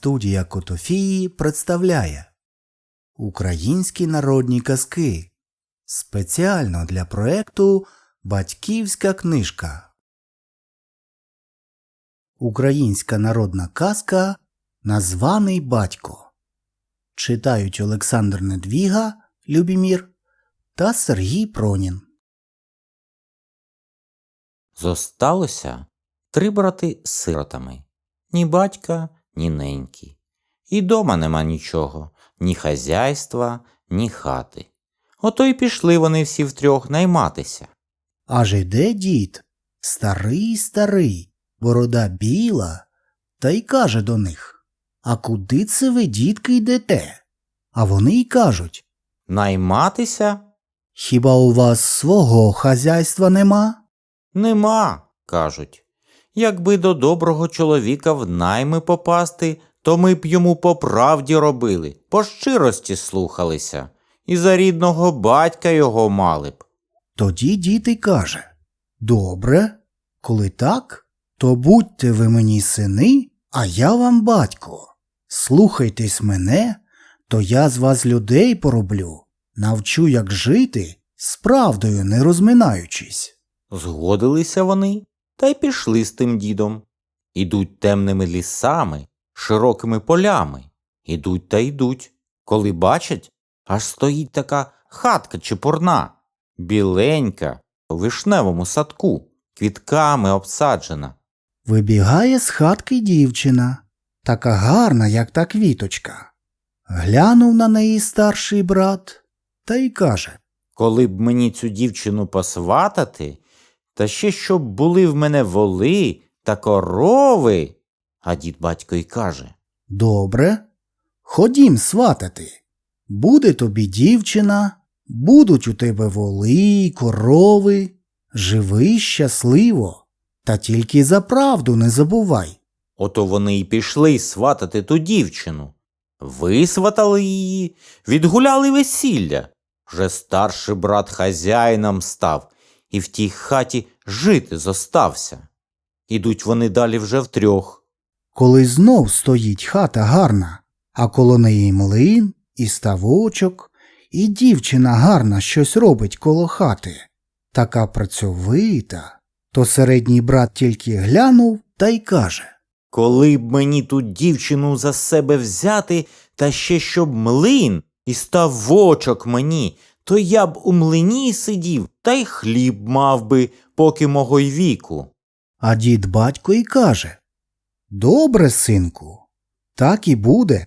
Студія Котофії представляє Українські народні казки спеціально для проекту Батьківська книжка. Українська народна казка Названий батько. Читають Олександр Недвіга, Любімір та Сергій Пронін. Зосталося три брати сиротами ні батька, ні неньки. І дома нема нічого, ні хазяйства, ні хати. Ото й пішли вони всі втрьох найматися. Аж іде дід, старий старий, борода біла, та й каже до них А куди це ви, дітки, йдете? А вони й кажуть Найматися Хіба у вас свого хазяйства нема? нема, кажуть. Якби до доброго чоловіка в найми попасти, то ми б йому по правді робили, по щирості слухалися, і за рідного батька його мали б. Тоді дід і каже Добре, коли так, то будьте ви мені сини, а я вам батько. Слухайтесь мене, то я з вас людей пороблю, навчу, як жити, з правдою не розминаючись. Згодилися вони та й пішли з тим дідом. Ідуть темними лісами, широкими полями. Ідуть та йдуть. Коли бачать, аж стоїть така хатка чепурна, біленька, у вишневому садку, квітками обсаджена. Вибігає з хатки дівчина, така гарна, як та квіточка. Глянув на неї старший брат та й каже Коли б мені цю дівчину посватати, та ще щоб були в мене воли та корови. А дід батько й каже Добре, ходім сватати. Буде тобі дівчина, будуть у тебе воли, й корови. Живи щасливо, та тільки за правду не забувай. Ото вони й пішли сватати ту дівчину. Висватали її, відгуляли весілля. Вже старший брат хазяїном став і в тій хаті жити зостався. Ідуть вони далі вже втрьох. Коли знов стоїть хата гарна, а коло неї млин, і ставочок, і дівчина гарна щось робить коло хати, така працьовита, то середній брат тільки глянув та й каже Коли б мені ту дівчину за себе взяти, та ще щоб млин і ставочок мені, то я б у млині сидів та й хліб мав би, поки мого й віку. А дід батько й каже Добре, синку, так і буде.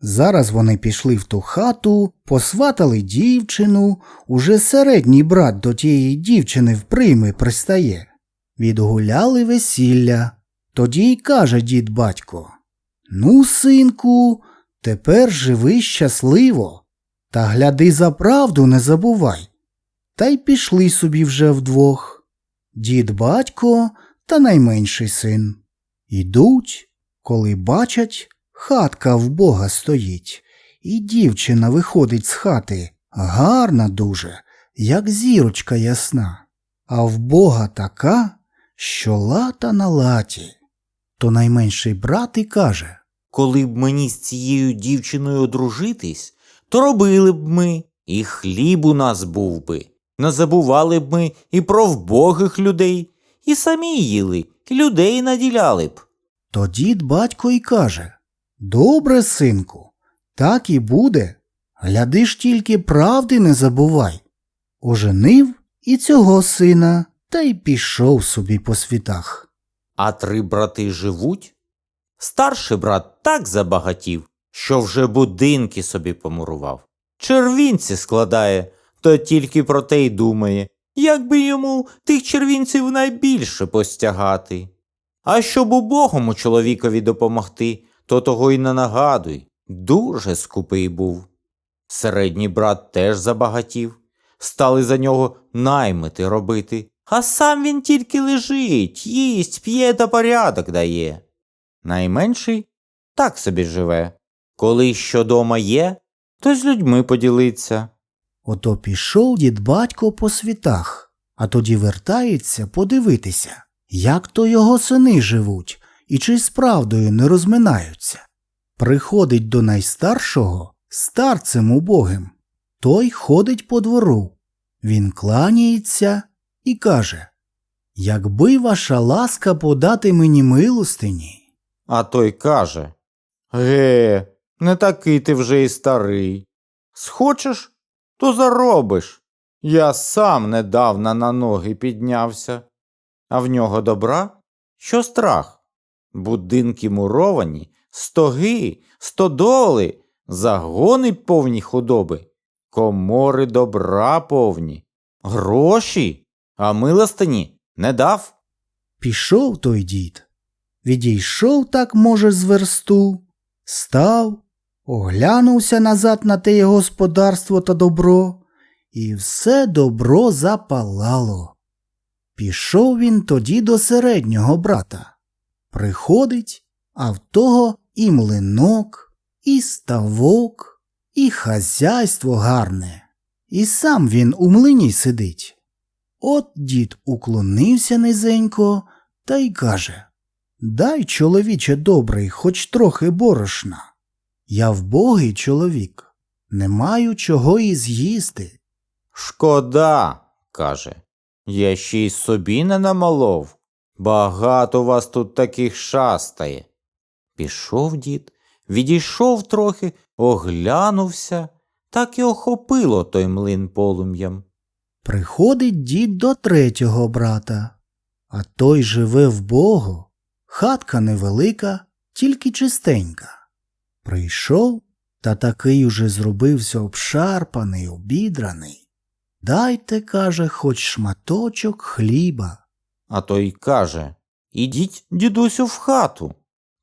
Зараз вони пішли в ту хату, посватали дівчину, уже середній брат до тієї дівчини в прийми пристає. Відгуляли весілля. Тоді й каже дід батько Ну, синку, тепер живи щасливо, та гляди за правду не забувай. Та й пішли собі вже вдвох. Дід батько та найменший син. Ідуть, коли бачать, хатка в бога стоїть, і дівчина виходить з хати, гарна дуже, як зірочка ясна, а в бога така, що лата на латі. То найменший брат і каже Коли б мені з цією дівчиною одружитись, то робили б ми, і хліб у нас був би. Не забували б ми і про вбогих людей, і самі їли, і людей наділяли б. То дід батько й каже Добре, синку, так і буде. Гляди ж тільки правди не забувай. Оженив і цього сина та й пішов собі по світах. А три брати живуть. Старший брат так забагатів, що вже будинки собі помурував. Червінці складає, то тільки про те й думає, як би йому тих червінців найбільше постягати. А щоб убогому чоловікові допомогти, то того й не нагадуй. Дуже скупий був. Середній брат теж забагатів, стали за нього наймити робити, а сам він тільки лежить, їсть, п'є та порядок дає. Найменший так собі живе. Коли що дома є, то з людьми поділиться. Ото пішов дід батько по світах, а тоді вертається подивитися, як то його сини живуть і чи з правдою не розминаються. Приходить до найстаршого старцем убогим. Той ходить по двору. Він кланяється і каже Якби ваша ласка подати мені милостині. А той каже Ге, не такий ти вже і старий. Схочеш, то заробиш. Я сам недавно на ноги піднявся, а в нього добра, що страх. Будинки муровані, стоги, стодоли, загони повні худоби, комори добра повні, гроші, а милостині не дав. Пішов той дід. Відійшов так, може, з версту, став, оглянувся назад на те господарство та добро, і все добро запалало. Пішов він тоді до середнього брата. Приходить, а в того і млинок, і ставок, і хазяйство гарне, і сам він у млині сидить. От дід уклонився низенько та й каже Дай, чоловіче добрий, хоч трохи борошна. Я вбогий чоловік, не маю чого і з'їсти. Шкода, каже, я ще й собі не намалов. Багато вас тут таких шастає. Пішов дід, відійшов трохи, оглянувся, так і охопило той млин полум'ям. Приходить дід до третього брата, а той живе вбого, хатка невелика, тільки чистенька. Прийшов та такий уже зробився обшарпаний, обідраний. Дайте, каже, хоч шматочок хліба. А той каже Ідіть, дідусю, в хату.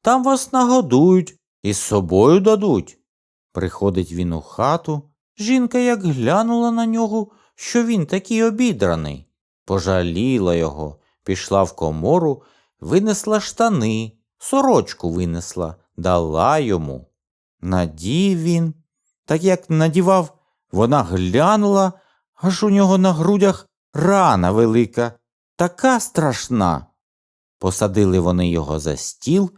Там вас нагодують і з собою дадуть. Приходить він у хату, жінка як глянула на нього, що він такий обідраний. Пожаліла його, пішла в комору, винесла штани, сорочку винесла, дала йому. Надів він, так як надівав, вона глянула, аж у нього на грудях рана велика, така страшна. Посадили вони його за стіл,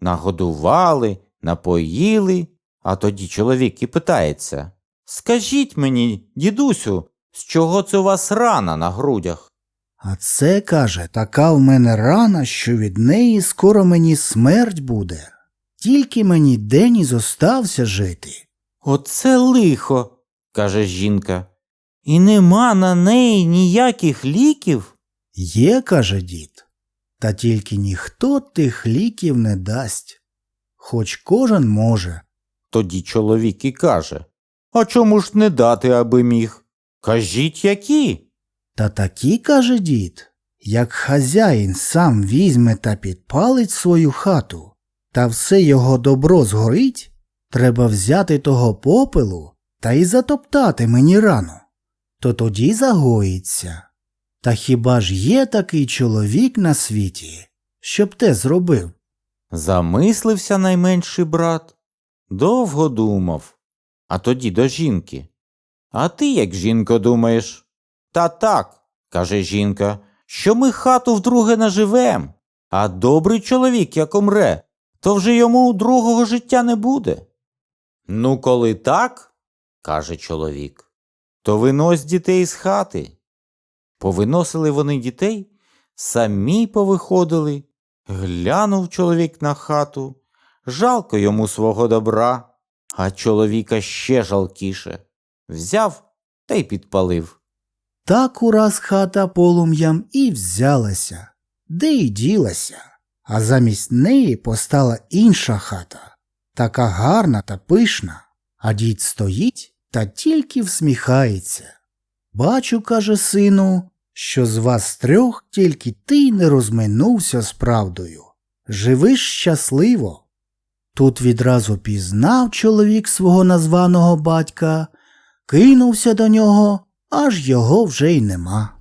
нагодували, напоїли, а тоді чоловік і питається Скажіть мені, дідусю, з чого це у вас рана на грудях? А це, каже, така в мене рана, що від неї скоро мені смерть буде. Тільки мені день і зостався жити. Оце лихо, каже жінка. І нема на неї ніяких ліків. Є, каже дід, та тільки ніхто тих ліків не дасть. Хоч кожен може. Тоді чоловік і каже А чому ж не дати, аби міг? Кажіть, які? Та такі, каже дід, як хазяїн сам візьме та підпалить свою хату, та все його добро згорить, треба взяти того попелу та й затоптати мені рану, то тоді загоїться. Та хіба ж є такий чоловік на світі, щоб те зробив? Замислився найменший брат, довго думав, а тоді до жінки. А ти, як жінко, думаєш? Та так, каже жінка, що ми хату вдруге наживем, а добрий чоловік, як умре, то вже йому другого життя не буде. Ну, коли так, каже чоловік, то винось дітей з хати. Повиносили вони дітей, самі повиходили, глянув чоловік на хату, жалко йому свого добра, а чоловіка ще жалкіше. Взяв та й підпалив. Так ураз хата полум'ям і взялася, де й ділася, а замість неї постала інша хата, така гарна та пишна, а дід стоїть та тільки всміхається. Бачу, каже сину, що з вас трьох тільки ти не розминувся з правдою. Живиш щасливо. Тут відразу пізнав чоловік свого названого батька, кинувся до нього, аж його вже й нема.